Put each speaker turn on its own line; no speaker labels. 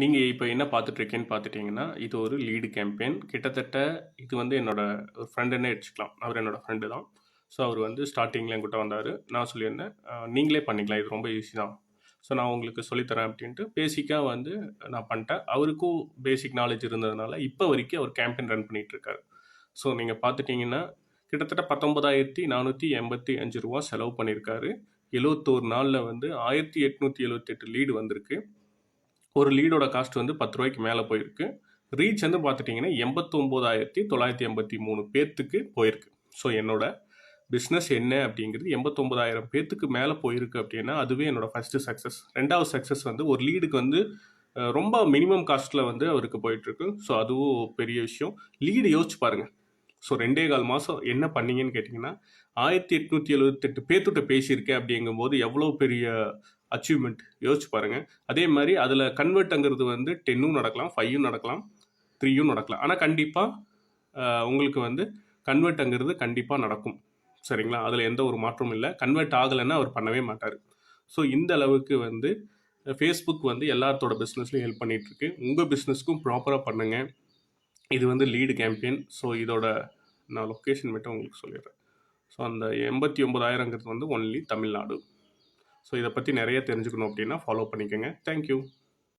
நீங்கள் இப்போ என்ன பார்த்துட்ருக்கேன்னு பார்த்துட்டிங்கன்னா இது ஒரு லீடு கேம்பெயின் கிட்டத்தட்ட இது வந்து என்னோட ஃப்ரெண்டுன்னே வச்சுக்கலாம். அவர் என்னோட ஃப்ரெண்டு தான். ஸோ அவர் வந்து ஸ்டார்டிங்கில் என்கிட்ட வந்தார். நான் சொல்லியிருந்தேன் நீங்களே பண்ணிக்கலாம். இது ரொம்ப ஈஸி தான். ஸோ நான் உங்களுக்கு சொல்லித்தரேன் அப்படின்ட்டு பேசிக்காக வந்து நான் பண்ணிட்டேன். அவருக்கும் பேசிக் நாலேஜ் இருந்ததுனால இப்போ வரைக்கும் அவர் கேம்பெயின் ரன் பண்ணிகிட்ருக்காரு ஸோ நீங்கள் பார்த்துட்டிங்கன்னா கிட்டத்தட்ட பத்தொன்பதாயிரத்தி நானூற்றி எண்பத்தி அஞ்சு ரூபா செலவு பண்ணியிருக்காரு எழுவத்தோரு நாளில் வந்து ஆயிரத்தி எட்நூற்றி எழுவத்தெட்டு லீடு வந்திருக்கு. ஒரு லீடோட காஸ்ட் வந்து பத்து ரூபாய்க்கு மேலே போயிருக்கு. ரீச் வந்து பார்த்துட்டிங்கன்னா எண்பத்தொம்போதாயிரத்தி தொள்ளாயிரத்தி எண்பத்தி மூணு பேர்த்துக்கு போயிருக்கு. ஸோ என்னோட பிஸ்னஸ் என்ன அப்படிங்கிறது எண்பத்தொம்போதாயிரம் பேர்த்துக்கு மேலே போயிருக்கு அப்படின்னா அதுவே என்னோட ஃபஸ்ட்டு சக்ஸஸ் ரெண்டாவது சக்ஸஸ் வந்து ஒரு லீடுக்கு வந்து ரொம்ப மினிமம் காஸ்ட்டில் வந்து அவருக்கு போயிட்டுருக்கு ஸோ அதுவும் பெரிய விஷயம். லீடு யோசிச்சு பாருங்கள் ஸோ ரெண்டே கால் மாதம் என்ன பண்ணீங்கன்னு கேட்டிங்கன்னா ஆயிரத்தி எட்நூற்றி எழுபத்தெட்டு பேர்த்துட்ட பேசியிருக்கேன் அப்படிங்கும்போது எவ்வளோ பெரிய அச்சீவ்மெண்ட் யோசிச்சு பாருங்கள் அதே மாதிரி அதில் கன்வெர்ட்டுங்கிறது வந்து டென்னும் நடக்கலாம் ஃபைவும் நடக்கலாம் த்ரீயும் நடக்கலாம். ஆனால் கண்டிப்பாக உங்களுக்கு வந்து கன்வெர்ட்டுங்கிறது கண்டிப்பாக நடக்கும். சரிங்களா? அதில் எந்த ஒரு மாற்றமும் இல்லை. கன்வெர்ட் ஆகலைன்னா அவர் பண்ணவே மாட்டார். ஸோ இந்த அளவுக்கு வந்து ஃபேஸ்புக் வந்து எல்லாத்தோட பிஸ்னஸ்லையும் ஹெல்ப் பண்ணிகிட்ருக்கு உங்கள் பிஸ்னஸ்க்கும் ப்ராப்பராக பண்ணுங்கள் இது வந்து லீடு கேம்பெயின் ஸோ இதோட நான் லொக்கேஷன் மட்டும் உங்களுக்கு சொல்லிடுறேன். ஸோ அந்த எண்பத்தி ஒம்பதாயிரங்கிறது வந்து ஒன்லி தமிழ்நாடு. ஸோ இதை பற்றி நிறைய தெரிஞ்சுக்கணும் அப்படின்னா ஃபாலோ பண்ணிக்கோங்க. தேங்க்யூ